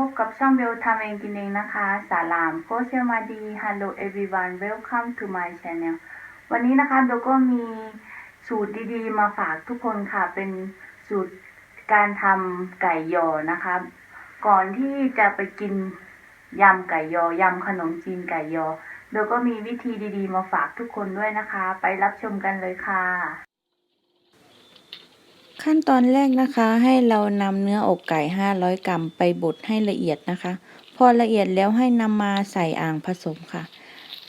พบกับช่องเบลทำเองกินเองนะคะ สาลามโกเซมาดี Hello everyone welcome to my channel วันนี้นะคะเบลก็มีสูตรดีๆ มาฝากทุกคนค่ะ เป็นสูตรการทำไก่ยอนะคะ ก่อนที่จะไปกินยำไก่ยอยำขนมจีนไก่ยอเบลก็มีวิธีดีๆ มาฝากทุกคนด้วยนะคะ ไปรับชมกันเลยค่ะ ขั้นตอนแรกนะคะให้เรานำเนื้ออกไก่ 500 กรัมไปบดให้ละเอียดนะคะ พอละเอียดแล้วให้นำมาใส่อ่างผสมค่ะ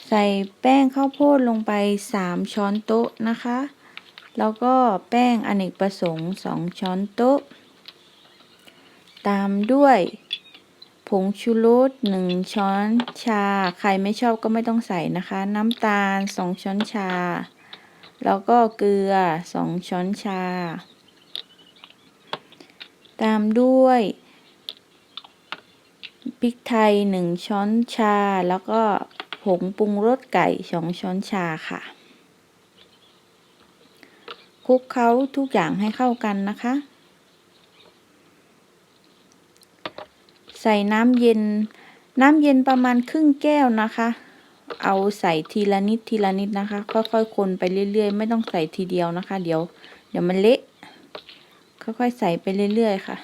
ใส่แป้งข้าวโพดลงไป 3 ช้อนโต๊ะนะคะ แล้วก็แป้งอเนกประสงค์ 2 ช้อนโต๊ะ ตามด้วยผงชูรส1 ช้อนชา ใครไม่ชอบก็ไม่ต้องใส่นะคะ น้ำตาล 2 ช้อนชา แล้วก็เกลือ 2 ช้อนชา ตามด้วยพริกไทย 1 ช้อนชา แล้วก็ผงปรุงรสไก่ 2 ช้อนชาค่ะคลุกเคล้าทุกอย่างให้เข้ากันนะคะ ใส่น้ำเย็น น้ำเย็นประมาณครึ่งแก้วนะคะ เอาใส่ทีละนิดทีละนิดนะคะ ค่อยๆคนไปเรื่อยๆ ไม่ต้องใส่ทีเดียวนะคะ เดี๋ยว เดี๋ยวมันเละ ค่อยๆใส่ไปเรื่อยๆค่ะ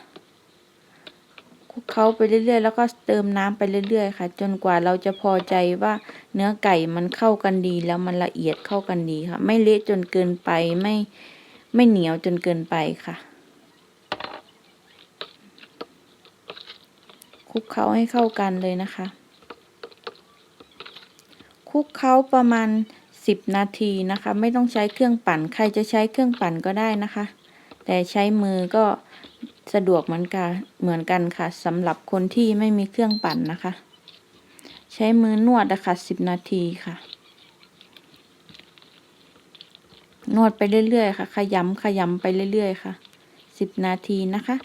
คลุกเคล้าไปเรื่อยๆ แล้วก็เติมน้ำไปเรื่อยๆ ค่ะ จนกว่าเราจะพอใจว่าเนื้อไก่มันเข้ากันดีแล้วมันละเอียดเข้ากันดีค่ะ ไม่เละจนเกินไปไม่ไม่เหนียวจนเกินไปค่ะคลุกเคล้าให้เข้ากันเลยนะคะคลุกเคล้าประมาณ 10 นาทีนะคะ ไม่ต้องใช้เครื่องปั่น ใครจะใช้เครื่องปั่นก็ได้นะคะ แต่ใช้มือก็สะดวกเหมือนกันเหมือนกันค่ะสำหรับคนที่ไม่มีเครื่องปั่นนะคะ ใช้มือนวดนะคะสิบนาทีค่ะ นวดไปเรื่อยๆค่ะ ขยำขยำไปเรื่อยๆค่ะสิบนาทีนะคะ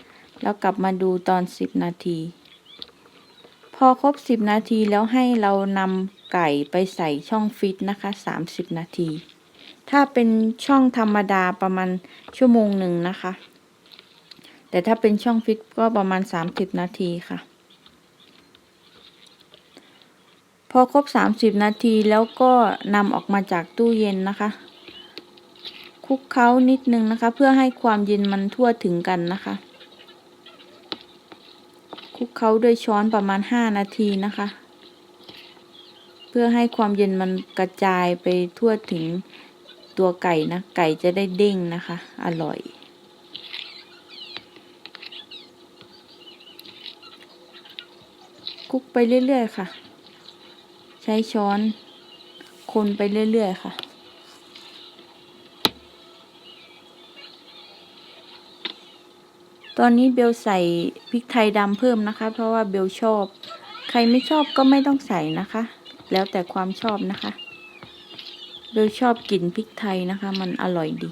แล้วกลับมาดูตอนสิบนาที พอครบสิบนาทีแล้วให้เรานำไก่ไปใส่ช่องฟิตนะคะสามสิบนาที ถ้าเป็นช่องธรรมดาประมาณชั่วโมงหนึ่งนะคะ แต่ถ้าเป็นช่องฟิตก็ประมาณ 30 นาทีค่ะ พอครบ 30 นาทีแล้วก็นำออกมาจากตู้เย็นนะคะคลุกเคล้านิดนึงนะคะ เพื่อให้ความเย็นมันทั่วถึงกันนะคะคลุกเคล้าด้วยช้อนประมาณ 5 นาทีนะคะ เพื่อให้ความเย็นมันกระจายไปทั่วถึง ตัวไก่นะ ไก่จะได้เด้งนะคะ อร่อยคลุกไปเรื่อยๆค่ะ ใช้ช้อน คนไปเรื่อยๆค่ะตอนนี้เบลใส่พริกไทยดำเพิ่มนะคะ เพราะว่าเบลชอบ ใครไม่ชอบก็ไม่ต้องใส่นะคะ แล้วแต่ความชอบนะคะ เบลชอบกลิ่นพริกไทยนะคะ มันอร่อยดี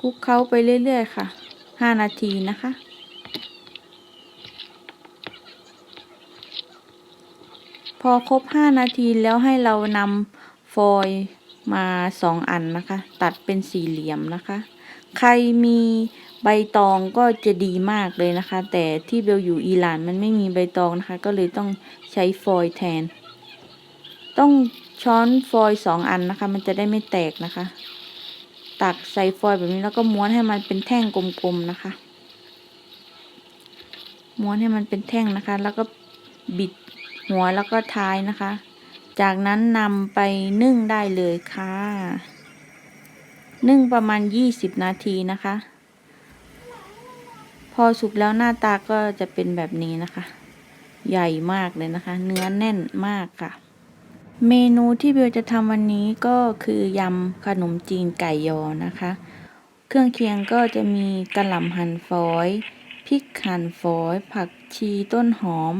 คลุกเคล้าไปเรื่อยๆค่ะห้านาทีนะคะ พอครบ 5 นาทีแล้วให้เรานำฟอยล์มา 2 อันนะคะ ตัดเป็นสี่เหลี่ยมนะคะ ใครมีใบตองก็จะดีมากเลยนะคะ แต่ที่เบลอยู่อิหร่านมันไม่มีใบตองนะคะ ก็เลยต้องใช้ฟอยล์แทน ต้องช้อนฟอยล์สองอันนะคะ มันจะได้ไม่แตกนะคะ ตักใส่ฟอยล์แบบนี้แล้วก็ม้วนให้มันเป็นแท่งกลมๆนะคะ ม้วนให้มันเป็นแท่งนะคะ แล้วก็บิดหัวแล้วก็ท้ายนะคะ จากนั้นนำไปนึ่งได้เลยค่ะ นึ่งประมาณ 20 นาทีนะคะ พอสุกแล้วหน้าตาก็จะเป็นแบบนี้นะคะ ใหญ่มากเลยนะคะ เนื้อแน่นมากค่ะ เมนูที่เบลจะทำวันนี้ก็คือยำขนมจีนไก่ยอนะคะ เครื่องเคียงก็จะมีกระหล่ำหั่นฝอยพริกหั่นฝอย ผักชีต้นหอม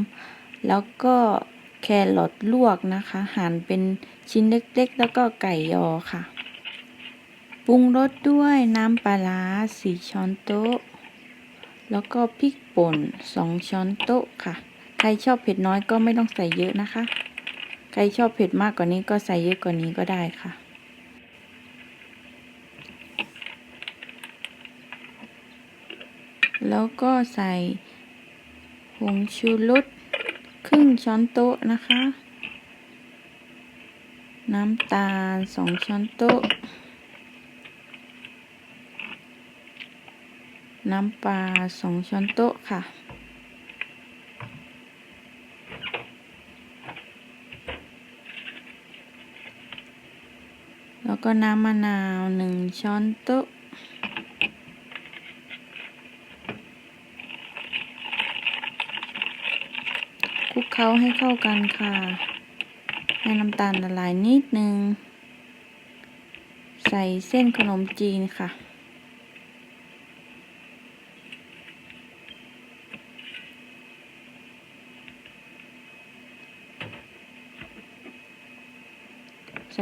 แล้วก็แครอทลวกนะคะ หั่นเป็นชิ้นเล็กๆ แล้วก็ไก่ยอค่ะ ปรุงรสด้วยน้ำปลาร้าสี่ช้อนโต๊ะ แล้วก็พริกป่นสองช้อนโต๊ะค่ะ ใครชอบเผ็ดน้อยก็ไม่ต้องใส่เยอะนะคะ ใครชอบเผ็ดมากกว่านี้ก็ใส่เยอะกว่านี้ก็ได้ค่ะ แล้วก็ใส่ผงชูรสครึ่งช้อนโต๊ะนะคะ น้ำตาลสองช้อนโต๊ะ น้ำปลาสองช้อนโต๊ะค่ะ แล้ว ก็น้ำมะนาวหนึ่งช้อนโต๊ะ คลุกเคล้าให้เข้ากันค่ะ ให้น้ำตาลละลายนิดนึง ใส่เส้นขนมจีนค่ะ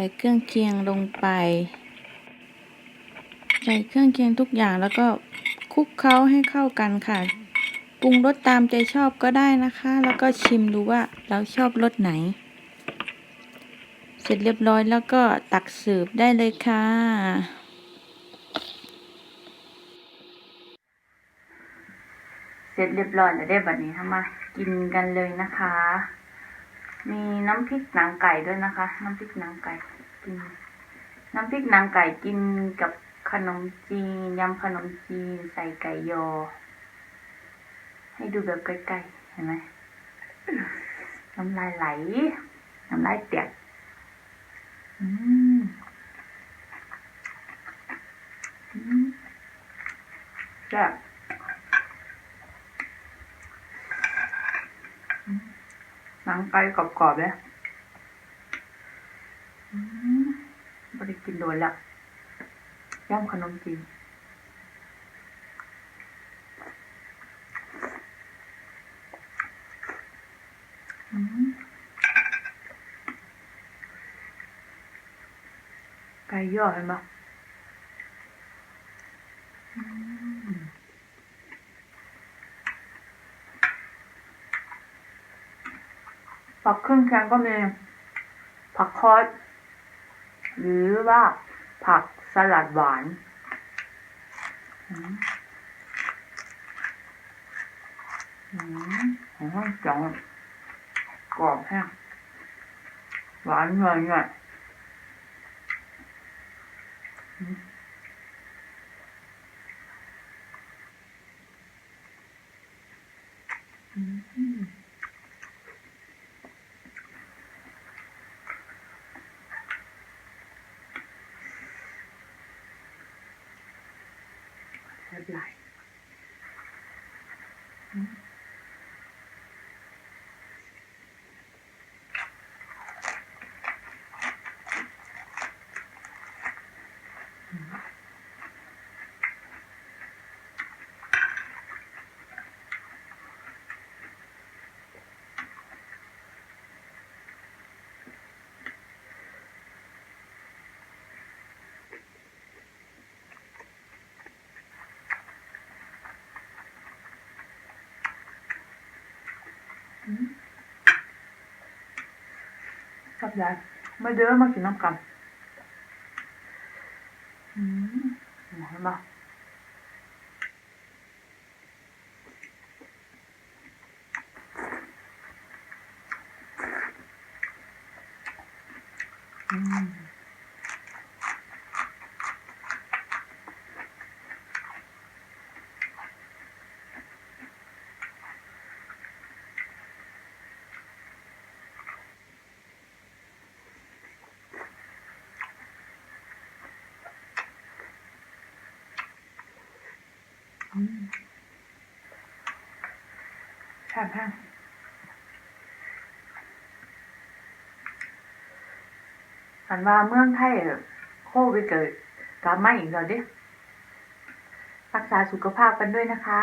ส่เครื่องเคียงลงไป ใส่เครื่องเคียงทุกอย่างแล้วก็คลุกเคล้าให้เข้ากันค่ะ ปรุงรสตามใจชอบก็ได้นะคะ แล้วก็ชิมดูว่าเราชอบรสไหน เสร็จเรียบร้อยแล้วก็ตักเสิร์ฟได้เลยค่ะเสร็จเรียบร้อยแล้วได้บัดนี้ทำมากินกันเลยนะคะ มีน้ำพริกหนังไก่ด้วยนะคะ น้ำพริกหนังไก่กิน น้ำพริกหนังไก่กินกับขนมจีนยำขนมจีนใส่ไก่ยอ ให้ดูแบบใกล้ๆเห็นไหมน้ำลายไหล น้ำลายเปียกอืมอืมแซ่บ หนังไก่กรอบๆเลยอืมไม่ได้กินโดนละย่ำขนมจีนไก่ย่อเห็นปะ ผักเครื่องแกงก็มีผักคอสหรือว่าผักสลัดหวานอืมอืมหองจังกรอบแห้งหวานเงยเงย แซ่ แซ่บหลายมาเด้อมากินน้ำกันอืมเห็นปะอืม แซ่บแห้งหันว่าเมืองไทยโควิดเกิดกลับมาอีกแล้วเดิรักษาสุขภาพกันด้วยนะคะ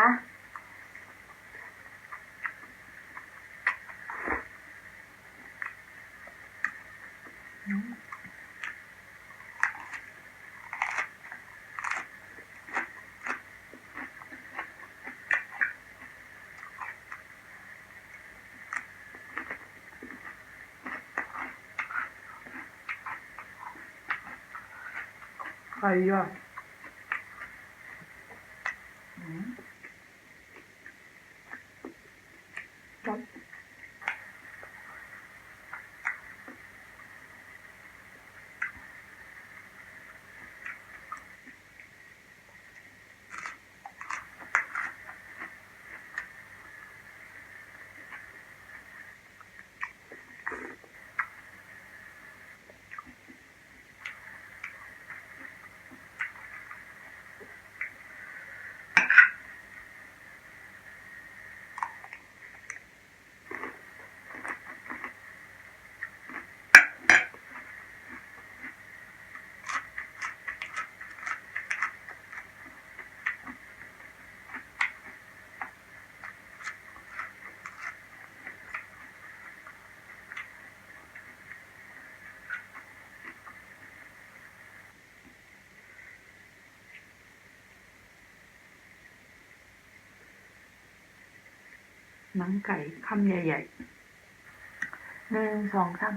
ไก่ หนังไก่คำใหญ่ๆหนึ่งสองสาม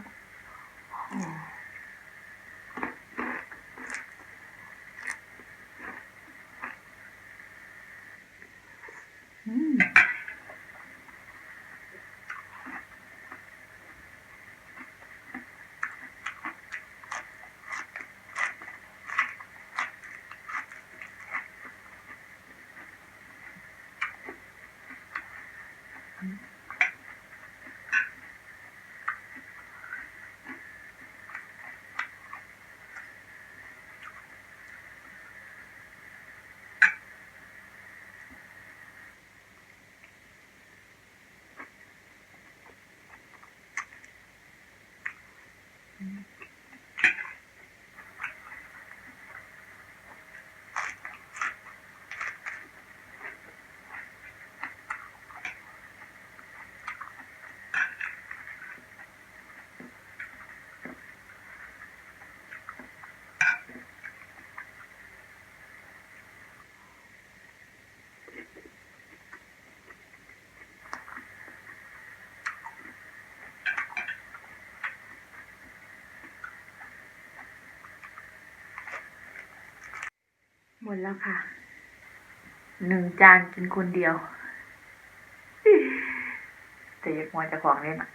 หมดแล้วค่ะ หนึ่งจานกินคนเดียว แต่อยากมองจะของเล่นอะ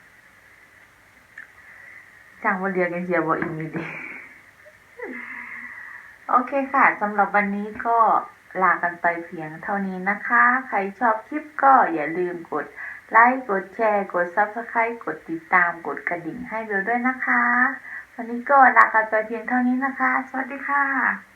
จ้างวันเดียวกันเสียบอิ่มอยู่ดีโอเคค่ะสำหรับวันนี้ก็ลากันไปเพียงเท่านี้นะคะ ใครชอบคลิปก็อย่าลืมกดไลค์กดแชร์ กด Subscribe กดติดตามกดกระดิ่งให้เบลด้วยนะคะ วันนี้ก็ลากันไปเพียงเท่านี้นะคะ สวัสดีค่ะ